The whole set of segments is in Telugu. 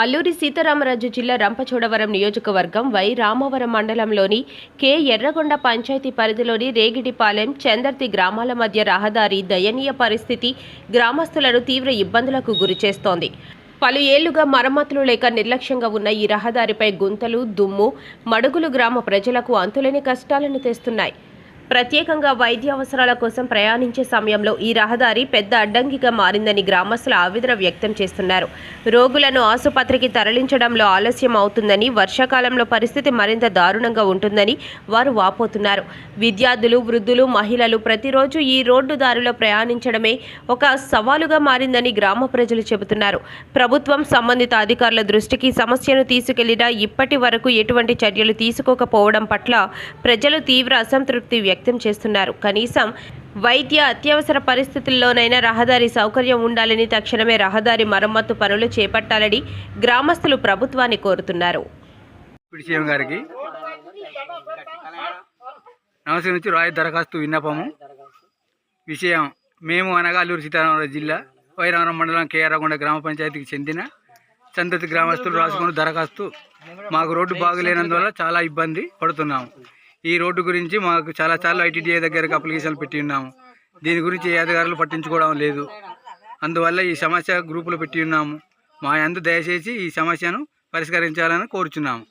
అల్లూరి సీతారామరాజు జిల్లా రంపచోడవరం నియోజకవర్గం వై రామవరం మండలంలోని కె ఎర్రగొండ పంచాయతీ పరిధిలోని రేగిడిపాలెం చందర్తి గ్రామాల మధ్య రహదారి దయనీయ పరిస్థితి గ్రామస్తులను తీవ్ర ఇబ్బందులకు గురిచేస్తోంది పలు ఏళ్ళుగా మరమ్మతులు లేక నిర్లక్ష్యంగా ఉన్న ఈ రహదారిపై గుంతలు దుమ్ము మడుగులు గ్రామ ప్రజలకు అంతులేని కష్టాలను తెస్తున్నాయి. ప్రత్యేకంగా వైద్య అవసరాల కోసం ప్రయాణించే సమయంలో ఈ రహదారి పెద్ద అడ్డంకిగా మారిందని గ్రామస్తులు ఆవేదన వ్యక్తం చేస్తున్నారు. రోగులను ఆసుపత్రికి తరలించడంలో ఆలస్యం అవుతుందని వర్షాకాలంలో పరిస్థితి మరింత దారుణంగా ఉంటుందని వారు వాపోతున్నారు. విద్యార్థులు వృద్ధులు మహిళలు ప్రతిరోజు ఈ రోడ్డు దారిలో ప్రయాణించడమే ఒక సవాలుగా మారిందని గ్రామ ప్రజలు చెబుతున్నారు. ప్రభుత్వం సంబంధిత అధికారుల దృష్టికి సమస్యను తీసుకెళ్ళినా ఇప్పటి వరకు ఎటువంటి చర్యలు తీసుకోకపోవడం పట్ల ప్రజలు తీవ్ర అసంతృప్తి వ్యక్తం చేస్తున్నారు. కనీసం వైద్య అత్యవసర పరిస్థితుల్లోనైనా రహదారి సౌకర్యం ఉండాలని తక్షణమే రహదారి మరమ్మతు పనులు చేపట్టాలని గ్రామస్తులు ప్రభుత్వాన్ని కోరుతున్నారు. గారికి నమస్తే నుంచి రాయ దరఖాస్తు విన్నపము. విషయం మేము అనగా అల్లూరు సీతారామరాజు జిల్లా వైరామరం మండలం కేఆర్గొండ గ్రామ పంచాయతీకి చెందిన చందతి గ్రామస్తులు రాసుకుని దరఖాస్తు మాకు రోడ్డు బాగులేనందువల్ల చాలా ఇబ్బంది పడుతున్నాము. ఈ రోడ్డు గురించి మాకు చాలా చాలా ఐటీడీఏ దగ్గరకు అప్లికేషన్లు పెట్టి ఉన్నాము. దీని గురించి ఏ అధికారులు పట్టించుకోవడం లేదు. అందువల్ల ఈ సమస్య గ్రూపులో పెట్టి ఉన్నాము. మా అందు దయచేసి ఈ సమస్యను పరిష్కరించాలని కోరుచున్నాము.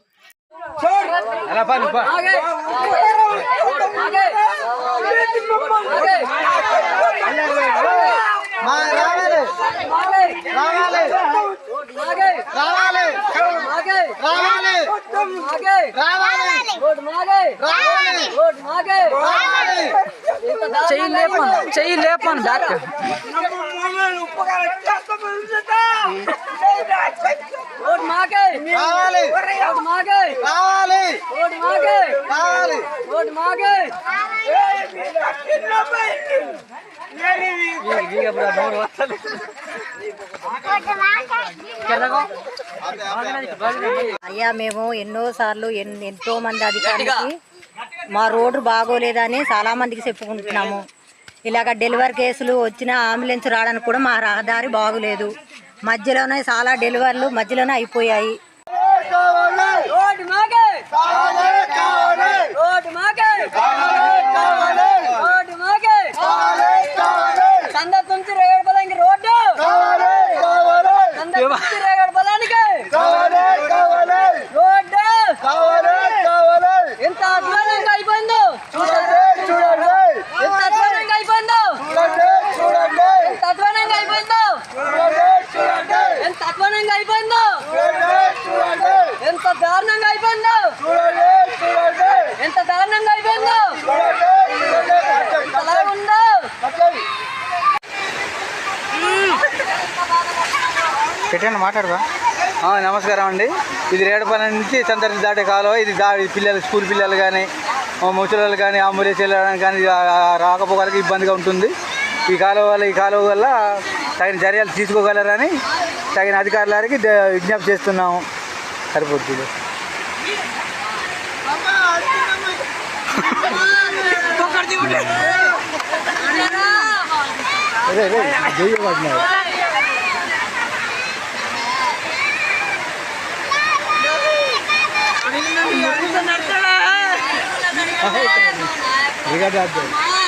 చెయ్యి లేపను చెయ్యి లేపను బ్యాక్ ఓటు మాకే రావాలి ఓటు మాకే రావాలి ఓటు మాకే రావాలి ఓటు మాకే అయ్యా మేము ఎన్నో సార్లు ఎన్- ఎంతో మంది అధికారులకి మా రోడ్డు బాగోలేదని చాలా మందికి చెప్పుకుంటున్నాము. ఇలాగ డెలివరీ కేసులు వచ్చిన అంబులెన్స్ రావడానికి కూడా మా రహదారి బాగోలేదు. మధ్యలోనే చాలా డెలివరీలు మధ్యలోనే అయిపోయాయి ఓటు మాకే ఓటు మాకే ఓటు మాకే సందర్భ నుంచి రేగడ పొలానికి రోడ్డు సందర్భ నుంచి రేగడ పొలానికి రోడ్డు ఎంత అధ్వానంగా అయిపోయిందో ఎంత అధ్వానంగా అయిపోయిందో ఎంత అధ్వానంగా అయిపోయిందో ఎంత అధ్వానంగా అయిపోయిందో ఎంత దారుణంగా అయిపోయిందో? ఎంత దారుణంగా అయిపోయిందో? ఎలా ఉందో? పెట్టండి మాట్లాడదా? నమస్కారం అండి. ఇది రేడపల్లి నుంచి చంద్రకి దాటే కాలువ. ఇది దాడి పిల్లలు స్కూల్ పిల్లలు కానీ ముసలి కానీ అంబులెన్స్ వెళ్ళడానికి కానీ రాకపోకలకి ఇబ్బందిగా ఉంటుంది. ఈ కాలువ వల్ల ఈ కాలువ వల్ల తగిన చర్యలు తీసుకోగలరని తగిన అధికారులకి ద- విజ్ఞప్తి చేస్తున్నాము. ખરબૂજ દીધો જોઈએ વાત ના Obrigado, Adão.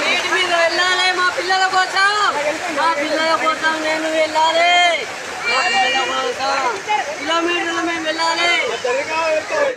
నీటి మీద వెళ్ళాలి మా పిల్లల కోసం. మా పిల్లల కోసం నేను వెళ్ళాలి. మా పిల్లల కోసం. కిలోమీటర్లు మేము వెళ్ళాలి.